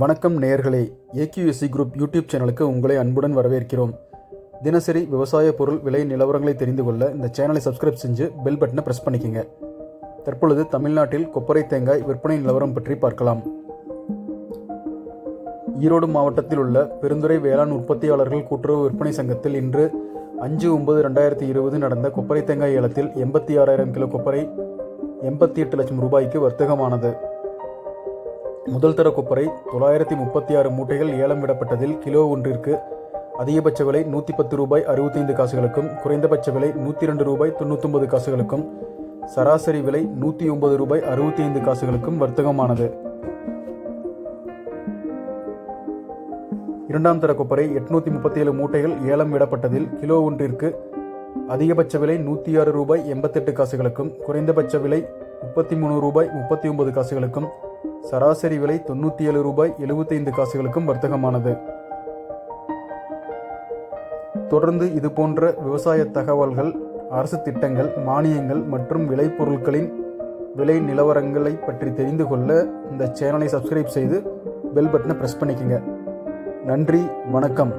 வணக்கம் நேயர்களே AQSC group YouTube சேனலுக்கு உங்களை அன்புடன் வரவேற்கிறோம். தினசரி விவசாய பொருள் விலை நிலவரங்களை தெரிந்து கொள்ள இந்த சேனலை சப்ஸ்கிரைப் செஞ்சு பெல் பட்டனை ப்ரெஸ் பண்ணிக்கங்க. தற்பொழுது தமிழ்நாட்டில் கொப்பரை தேங்காய் விற்பனை நிலவரம் பற்றி பார்க்கலாம். ஈரோடு மாவட்டத்தில் உள்ள பெருந்துறை வேளாண் உற்பத்தியாளர்கள் கூட்டுறவு விற்பனை சங்கத்தில் இன்று அஞ்சு ஒன்பது ரெண்டாயிரத்தி இருபது நடந்த கொப்பரை தேங்காய் ஏலத்தில் எண்பத்தி ஆறாயிரம் கிலோ கொப்பரை எண்பத்தி எட்டு லட்சம் ரூபாய்க்கு வர்த்தகமானது. முதல் தர கொப்பரை தொள்ளாயிரத்தி முப்பத்தி ஆறு மூட்டைகள் ஏலம் விடப்பட்டதில் கிலோ ஒன்றிற்கு அதிகபட்ச விலை நூற்றி பத்து ரூபாய் அறுபத்தைந்து காசுகளுக்கும் குறைந்தபட்ச விலை நூற்றி ரெண்டு ரூபாய் தொண்ணூத்தொன்பது காசுகளுக்கும் சராசரி விலை நூற்றி ஒன்பது ரூபாய் அறுபத்தி ஐந்து காசுகளுக்கும் வர்த்தகமானது. இரண்டாம் தர கொப்பரை எட்நூற்றி முப்பத்தி ஏழு மூட்டைகள் ஏலம் விடப்பட்டதில் கிலோ ஒன்றிற்கு அதிகபட்ச விலை நூற்றி ஆறு ரூபாய் எண்பத்தெட்டு காசுகளுக்கும் குறைந்தபட்ச விலை முப்பத்தி மூணு ரூபாய் முப்பத்தி ஒன்பது காசுகளுக்கும் சராசரி விலை தொண்ணூற்றி ஏழு ரூபாய் எழுபத்தைந்து காசுகளுக்கும் வர்த்தகமானது. தொடர்ந்து இது போன்ற விவசாய தகவல்கள் அரசு திட்டங்கள் மானியங்கள் மற்றும் விளைபொருட்களின் விலை நிலவரங்களை பற்றி தெரிந்து கொள்ள இந்த சேனலை சப்ஸ்கிரைப் செய்து பெல் பட்டனை ப்ரெஸ் பண்ணிக்கங்க. நன்றி வணக்கம்.